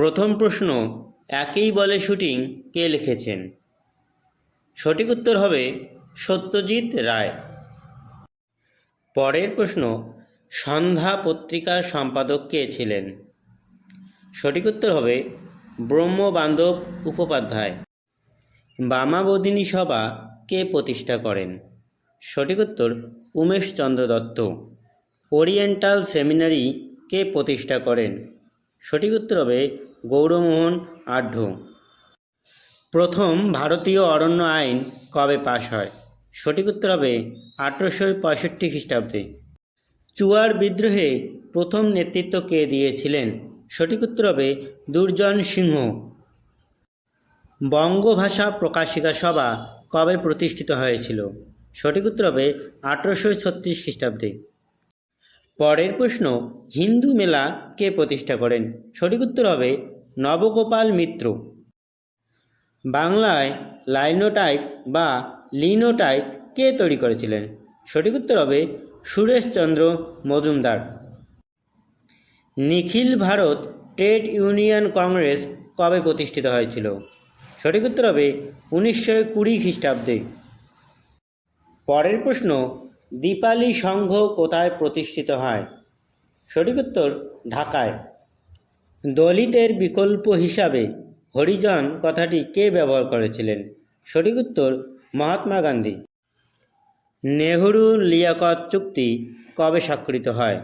প্রথম প্রশ্ন, একই বলে শুটিং কে লিখেছেন? সঠিক উত্তর হবে সত্যজিৎ রায়। পরের প্রশ্ন, সন্ধ্যা পত্রিকার সম্পাদক কে ছিলেন? সঠিক উত্তর হবে ব্রহ্মবান্ধব উপপাধ্যায়। বামাবদিনী সভা কে প্রতিষ্ঠা করেন? সঠিক উত্তর উমেশচন্দ্র দত্ত। ওরিয়েন্টাল সেমিনারি কে প্রতিষ্ঠা করেন? সঠিক উত্তর হবে গৌরমোহন আঢ্য। প্রথম ভারতীয় অরণ্য আইন কবে পাশ হয়? সঠিক উত্তর হবে আঠেরোশো পঁয়ষট্টি খ্রিস্টাব্দে। চুয়ার বিদ্রোহে প্রথম নেতৃত্ব কে দিয়েছিলেন? সঠিক উত্তর হবে দুর্জন সিংহ। বঙ্গভাষা প্রকাশিকা সভা কবে প্রতিষ্ঠিত হয়েছিল? সঠিক উত্তর হবে আঠেরোশো ছত্রিশ খ্রিস্টাব্দে। পরের প্রশ্ন, হিন্দু মেলা কে প্রতিষ্ঠা করেন? সঠিক উত্তর হবে নবগোপাল মিত্র। বাংলায় লাইনোটাইপ বা লিনোটাইপ কে তৈরি করেছিলেন? সঠিক উত্তর হবে Sureshchandra Majumdar. Nikhil Bharat trade union congress কবে প্রতিষ্ঠিত হয়েছিল? সঠিক উত্তর হবে উনিশশো কুড়ি খ্রিস্টাব্দে। পরের প্রশ্ন দীপালি সংঘ কোথায় প্রতিষ্ঠিত হয়? সঠিক উত্তর, ঢাকায়। দলিতের বিকল্প হিসাবে হরিজন কথাটি কে ব্যবহার করেছিলেন? সঠিক উত্তর, মহাত্মা গান্ধী। নেহরু লিয়াকত চুক্তি কবে স্বাক্ষরিত হয়?